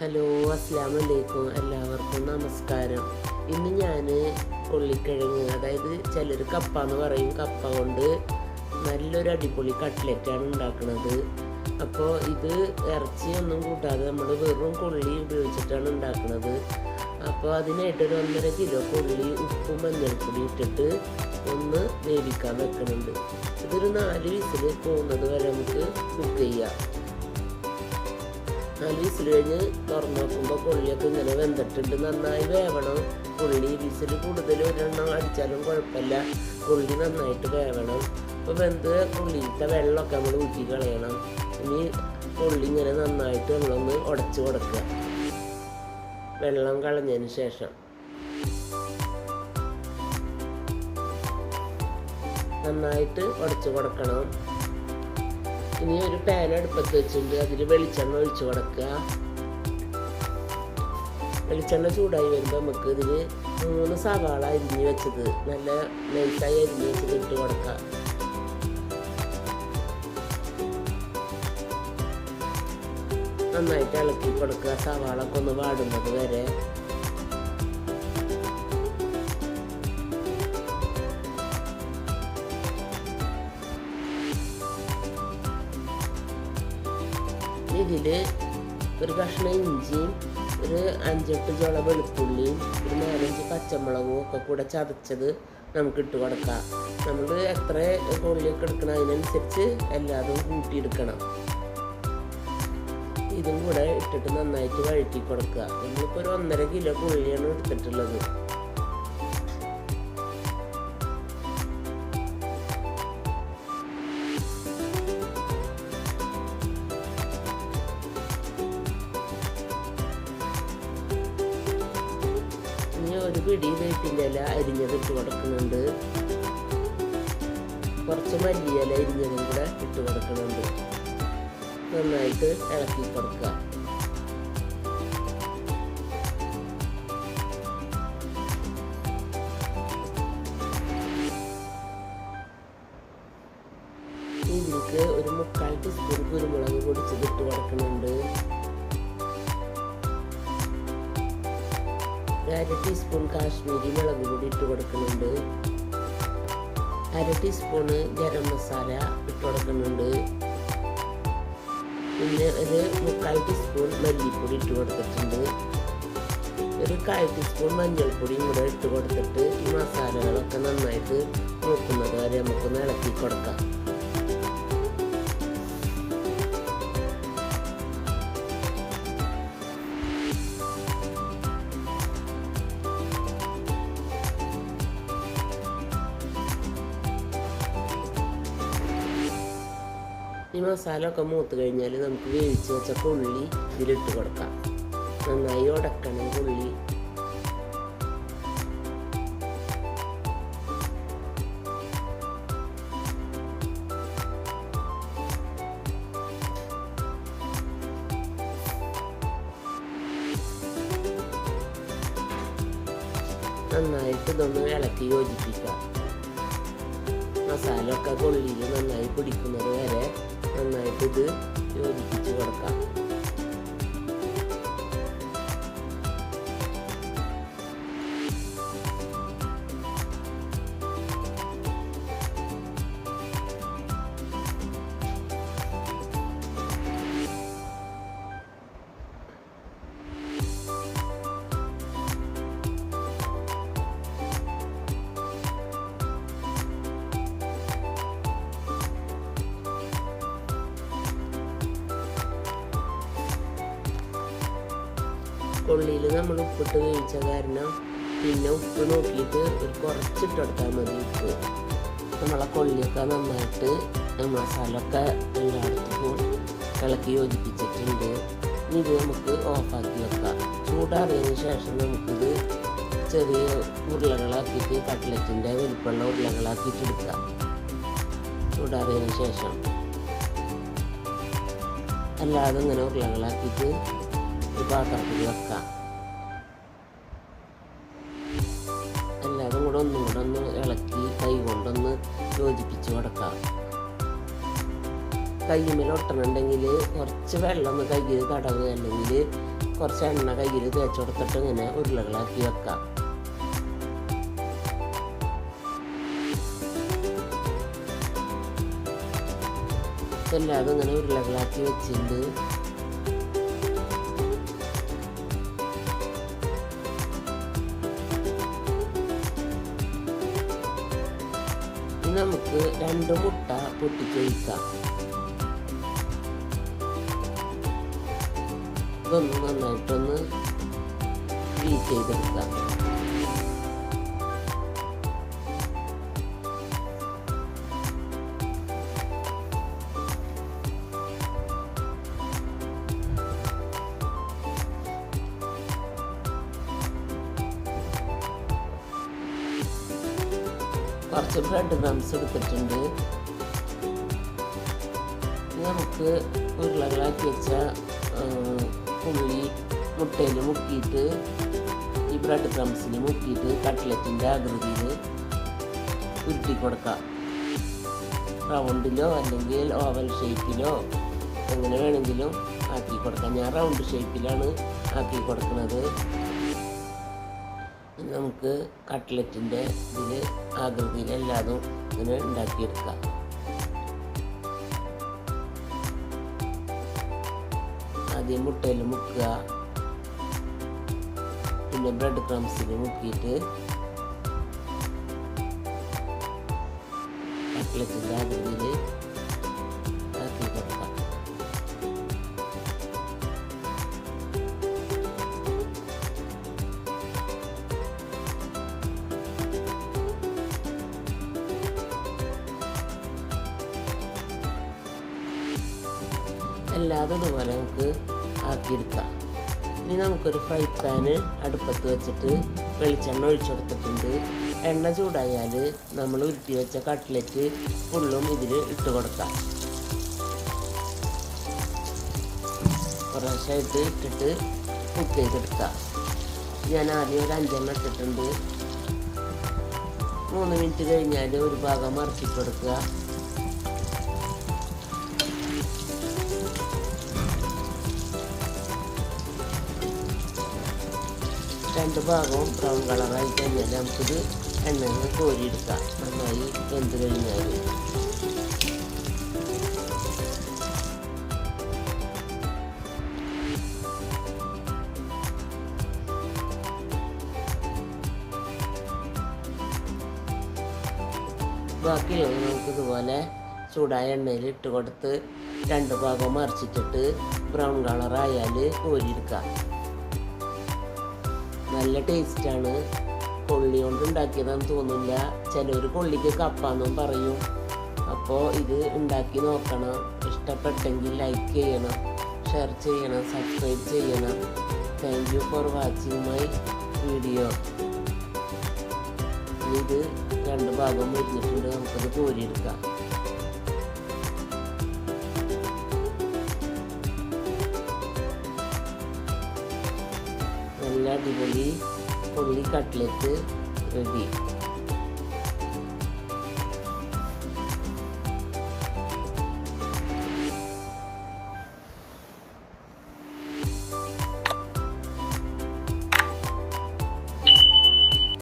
Hello അസ്സാം വലൈക്കും എല്ലാവർക്കും നമസ്കാരം. ഇന്ന് ഞാൻ ഉള്ളിക്കിഴങ്ങ് അതായത് ചിലർ കപ്പ എന്ന് പറയും. കപ്പ കൊണ്ട് നല്ലൊരു അടിപൊളി കട്ട്ലറ്റാണ് ഉണ്ടാക്കുന്നത് അപ്പോൾ ഇത് ഇറച്ചി ഒന്നും കൂട്ടാതെ നമ്മൾ വെറും കൊള്ളി ഉപയോഗിച്ചിട്ടാണ് ഉണ്ടാക്കുന്നത് അപ്പോൾ അതിനായിട്ട് ഒരു ഒന്നര കിലോ കൊള്ളി ഉപ്പും മഞ്ഞൾപ്പൊടി ഇട്ടിട്ട് ഒന്ന് വേവിക്കാൻ വെക്കുന്നുണ്ട് ഇതൊരു നാല് വിസിൽ പോകുന്നത് വരെ നമുക്ക് കുക്ക് ചെയ്യാം. നാല് വിസിൽ കഴിഞ്ഞ് തുറന്നു നോക്കുമ്പോൾ പുള്ളിയൊക്കെ ഇങ്ങനെ വെന്തിട്ടുണ്ട്. നന്നായി വേവണം. പുള്ളി വിസിൽ കൂടുതൽ ഒരെണ്ണം അടിച്ചാലും കുഴപ്പമില്ല. പുള്ളി നന്നായിട്ട് വേവണം. അപ്പോൾ വെന്ത് പുള്ളിയിലത്തെ വെള്ളമൊക്കെ നമ്മൾ ഊറ്റി കളയണം. ഇനി പുള്ളി ഇങ്ങനെ നന്നായിട്ട് നമ്മളൊന്ന് ഉടച്ചു കൊടുക്കുക. വെള്ളം കളഞ്ഞതിന് ശേഷം. നന്നായിട്ട് ഉടച്ചു കൊടുക്കണം. ഇനി ഒരു പാൻ അടുപ്പത്ത് വെച്ചിട്ടുണ്ട്. അതിൽ വെളിച്ചെണ്ണ ഒഴിച്ചു കൊടുക്കുക. വെളിച്ചെണ്ണ ചൂടായി വരുമ്പോൾ നമുക്ക് ഇതിൽ മൂന്ന് സവാള അരിഞ്ഞ് വെച്ചത് നല്ല നൈസായി അരിഞ്ഞ് വെച്ചത് ഇട്ട് കൊടുക്കാം നന്നായിട്ട് ഇളക്കി കൊടുക്കുക. സവാള ഒക്കെ ഒന്ന് വാടുന്നത് വരെ. ഇതിൽ ഒരു കഷ്ണം ഇഞ്ചിയും ഒരു അഞ്ചെട്ട് ജോള വെളുത്തുള്ളിയും ഒരു നാലഞ്ച് പച്ചമുളകും ഒക്കെ കൂടെ ചതച്ചത് നമുക്ക് ഇട്ട് കൊടുക്കാം. നമ്മൾ എത്ര കൊള്ളിയൊക്കെ എടുക്കണം? അതിനനുസരിച്ച് എല്ലാതും കൂട്ടിയെടുക്കണം. ഇതും കൂടെ ഇട്ടിട്ട് നന്നായിട്ട് വഴറ്റി കൊടുക്കുക. നമ്മളിപ്പോൾ ഒരു ഒന്നര കിലോ കൊള്ളിയാണ് എടുത്തിട്ടുള്ളത്. ഒരു പിടി വേപ്പിന്റെ ഇല അരിഞ്ഞതിട്ട് കൊടുക്കുന്നുണ്ട്. കുറച്ച് മല്ലിയില അരിഞ്ഞതും കൂടെ ഇട്ട് കൊടുക്കുന്നുണ്ട്. നന്നായിട്ട് ഇളക്കി കൊടുക്കുക. അര ടീസ്പൂൺ കാശ്മീരി മുളക് പൊടി ഇട്ട് കൊടുക്കുന്നുണ്ട്. അര ടീസ്പൂണ് ഗരം മസാല ഇട്ട് കൊടുക്കുന്നുണ്ട്. പിന്നെ ഒരു മുക്കാൽ ടീസ്പൂൺ മല്ലിപ്പൊടി ഇട്ട് കൊടുത്തിട്ടുണ്ട്. ഒരു കാൽ ടീസ്പൂൺ മഞ്ഞൾപ്പൊടിയും കൂടെ ഇട്ട് കൊടുത്തിട്ട് ഈ മസാലകളൊക്കെ നന്നായിട്ട് നോക്കുന്നത് വരെ നമുക്കൊന്ന് ഇളക്കി കൊടുക്കാം. ഈ മസാല ഒക്കെ മൂത്ത് കഴിഞ്ഞാൽ നമുക്ക് വേവിച്ച് വെച്ച പുള്ളി ഇതിലിട്ട് കൊടുക്കാം. നന്നായി ഉടക്കണം പുള്ളി. നന്നായിട്ട് ഇതൊന്ന് ഇളക്കി യോജിപ്പിക്കാം. മസാല ഒക്കെ കൊള്ളിയിൽ നന്നായി പിടിക്കുന്നത് വരെ നന്നായിട്ട് ഇത് യോജിപ്പിച്ച് കൊടുക്കാം. കൊള്ളിയിൽ നമ്മൾ ഉപ്പിട്ട് വേവിച്ച കാരണം പിന്നെ ഉപ്പ് നോക്കിയിട്ട് ഒരു കുറച്ചിട്ട് കൊടുത്താൽ മതി ഉപ്പ്. നമ്മളെ കൊള്ളിയൊക്കെ നന്നായിട്ട് മസാല ഒക്കെ എല്ലായിടത്തും ഇളക്കി യോജിപ്പിച്ചിട്ടുണ്ട്. ഇത് നമുക്ക് ഓഫാക്കി വെക്കാം. ചൂടാറിയതിന് ശേഷം നമുക്കിത് ചെറിയ ഉരുളകളാക്കിയിട്ട് കട്ട്ലറ്റിന്റെ വലിപ്പമുള്ള ഉരുളകളാക്കിയിട്ട് എടുക്കാം. ചൂടാറിയതിന് ശേഷം. അല്ലാതെ ഇങ്ങനെ ഉരുളകളാക്കിയിട്ട് പാത്രത്തിൽ വെക്കാം. എല്ലാതും കൂടെ ഒന്നും കൂടെ ഒന്ന് ഇളക്കി കൈ കൊണ്ടൊന്ന് യോജിപ്പിച്ച് കൊടുക്കാം. കയ്യുമ്മൽ ഒട്ടണുണ്ടെങ്കിൽ കുറച്ച് വെള്ളം ഒന്ന് കയ്യിൽ കടവ് അല്ലെങ്കിൽ കുറച്ച് എണ്ണ കയ്യിൽ തേച്ച് കൊടുത്തിട്ട് ഇങ്ങനെ ഉരുളകളാക്കി വെക്കാം. എല്ലാതും ഇങ്ങനെ ഉരുളകളാക്കി വെച്ചിട്ടുണ്ട് നമുക്ക് രണ്ട് മുട്ട പൊട്ടിച്ചൊഴിക്കാം ഇതൊന്ന് നന്നായിട്ടൊന്ന് ബീറ്റ് ചെയ്തെടുക്കാം. കുറച്ച് ബ്രെഡ് ക്രംസ് എടുത്തിട്ടുണ്ട്. നമുക്ക് ഉരുളകളാക്കി വെച്ച ഉള്ളി മുട്ടയിൽ മുക്കിയിട്ട് ഈ ബ്രെഡ് ക്രംസിന് മുക്കിയിട്ട് കട്ട്ലറ്റിന്റെ ആകൃതിയിൽ ഉരുട്ടി കൊടുക്കാം. റൗണ്ടിലോ അല്ലെങ്കിൽ ഓവൽ ഷേപ്പിലോ എങ്ങനെ വേണമെങ്കിലും ആക്കി കൊടുക്കാം. ഞാൻ റൗണ്ട് ഷേപ്പിലാണ് ആക്കി കൊടുക്കുന്നത്. നമുക്ക് കട്ട്ലറ്റിന്റെ ഇതിൽ ആകൃതിയിലെല്ലാതും ഇങ്ങനെ ഉണ്ടാക്കിയെടുക്കാം. ആദ്യം മുട്ടയിൽ മുക്കുക. പിന്നെ ബ്രെഡ് ക്രംസിൽ മുക്കിയിട്ട് കട്ട്ലറ്റിന്റെ ആകൃതിയിൽ എല്ലാതും ഇതുപോലെ നമുക്ക് ആക്കിയെടുക്കാം. ഇനി നമുക്കൊരു ഫ്രൈ പാന് അടുപ്പത്ത് വെച്ചിട്ട് വെളിച്ചെണ്ണ ഒഴിച്ചെടുത്തിട്ടുണ്ട് എണ്ണ ചൂടായാൽ നമ്മൾ ഉരുട്ടി വെച്ച കട്ട്ലറ്റ് ഫുള്ളും ഇതിൽ ഇട്ട് കൊടുക്കാം. കുറേശ്ശായിട്ട് ഇട്ടിട്ട് കുക്ക് ചെയ്തെടുക്കാം. ഞാൻ ആദ്യം ഒരു അഞ്ചെണ്ണം ഇട്ടിട്ടുണ്ട്. മൂന്ന് മിനിറ്റ് കഴിഞ്ഞാൽ ഒരു ഭാഗം മറച്ചിട്ട് രണ്ട് ഭാഗവും ബ്രൗൺ കളറായി കഴിഞ്ഞാൽ നമുക്കിത് എണ്ണയിൽ കോരിയെടുക്കാം. നന്നായി വെന്ത് കഴിഞ്ഞാൽ. ബാക്കിയുള്ളത് നമുക്ക് ഇതുപോലെ ചൂടായ എണ്ണയിൽ ഇട്ട് കൊടുത്ത് രണ്ട് ഭാഗം മറിച്ചിട്ടിട്ട് ബ്രൗൺ കളറായാൽ കോരിയെടുക്കാം. നല്ല ടേസ്റ്റാണ് കൊള്ളി കൊണ്ട് ഉണ്ടാക്കിയതാണെന്ന് തോന്നില്ല ചിലർ കൊള്ളിക്ക് കപ്പാന്നും പറയും. അപ്പോൾ ഇത് ഉണ്ടാക്കി നോക്കണം. ഇഷ്ടപ്പെട്ടെങ്കിൽ ലൈക്ക് ചെയ്യണം ഷെയർ ചെയ്യണം സബ്സ്ക്രൈബ് ചെയ്യണം. Thank you for watching my video ഇത് രണ്ട് ഭാഗം മുരിഞ്ഞിട്ടുണ്ട് നമുക്കത് കോരിയെടുക്കാം. അടിപൊളി കൊള്ളി കട്ട്ലറ്റ് റെഡി